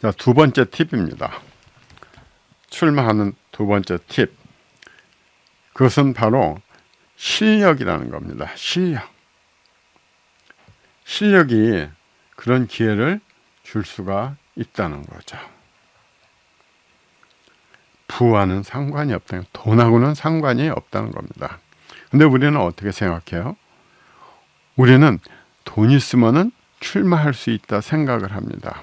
자, 두 번째 팁입니다. 출마하는 두 번째 팁. 그것은 바로 실력이라는 겁니다. 실력. 실력이 그런 기회를 줄 수가 있다는 거죠. 부와는 상관이 없다는, 돈하고는 상관이 없다는 겁니다. 근데 우리는 어떻게 생각해요? 우리는 돈 있으면은 출마할 수 있다 생각을 합니다.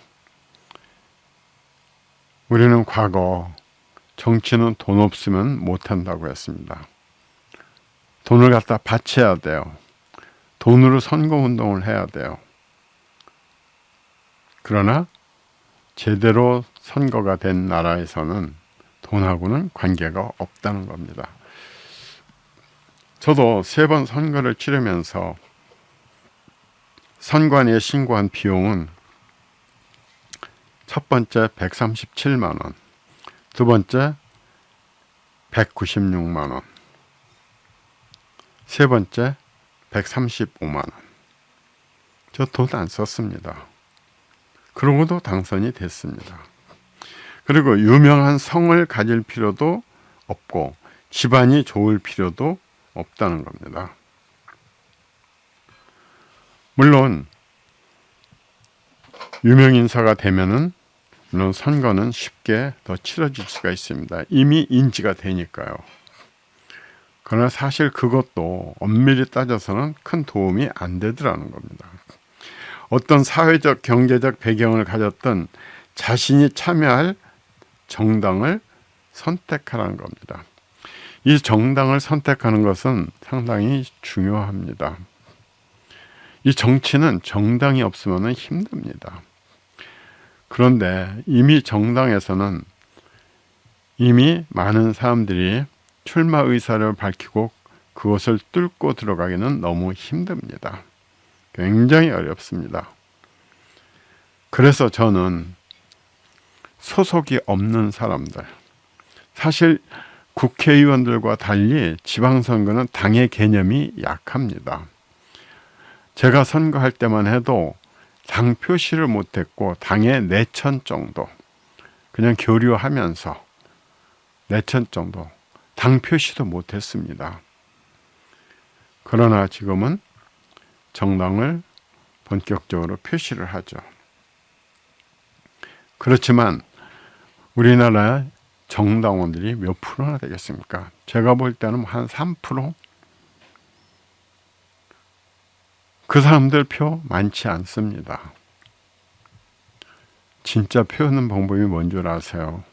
우리는 과거 정치는 돈 없으면 못한다고 했습니다. 돈을 갖다 바쳐야 돼요. 돈으로 선거운동을 해야 돼요. 그러나 제대로 선거가 된 나라에서는 돈하고는 관계가 없다는 겁니다. 저도 세 번 선거를 치르면서 선관위에 신고한 비용은 첫 번째 137만 원, 두 번째 196만 원, 세 번째 135만 원. 저 돈 안 썼습니다. 그러고도 당선이 됐습니다. 그리고 유명한 성을 가질 필요도 없고 집안이 좋을 필요도 없다는 겁니다. 물론 유명 인사가 되면은 물론 선거는 쉽게 더 치러질 수가 있습니다. 이미 인지가 되니까요. 그러나 사실 그것도 엄밀히 따져서는 큰 도움이 안 되더라는 겁니다. 어떤 사회적 경제적 배경을 가졌던 자신이 참여할 정당을 선택하라는 겁니다. 이 정당을 선택하는 것은 상당히 중요합니다. 이 정치는 정당이 없으면 힘듭니다. 그런데 이미 정당에서는 이미 많은 사람들이 출마 의사를 밝히고 그것을 뚫고 들어가기는 너무 힘듭니다. 굉장히 어렵습니다. 그래서 저는 소속이 없는 사람들, 사실 국회의원들과 달리 지방선거는 당의 개념이 약합니다. 제가 선거할 때만 해도 당 표시를 못했고 당의 내천 정도 그냥 교류하면서 내천 정도 당 표시도 못했습니다. 그러나 지금은 정당을 본격적으로 표시를 하죠. 그렇지만 우리나라 정당원들이 몇 프로나 되겠습니까? 제가 볼 때는 한 3%? 그 사람들 표 많지 않습니다. 진짜 표하는 방법이 뭔 줄 아세요?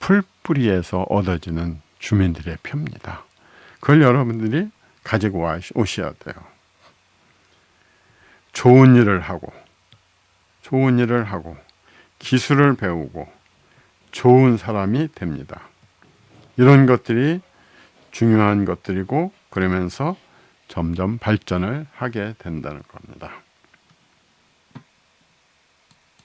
풀뿌리에서 얻어지는 주민들의 표입니다. 그걸 여러분들이 가지고 와- 오셔야 돼요. 좋은 일을 하고, 좋은 일을 하고, 기술을 배우고, 좋은 사람이 됩니다. 이런 것들이 중요한 것들이고, 그러면서 점점 발전을 하게 된다는 겁니다.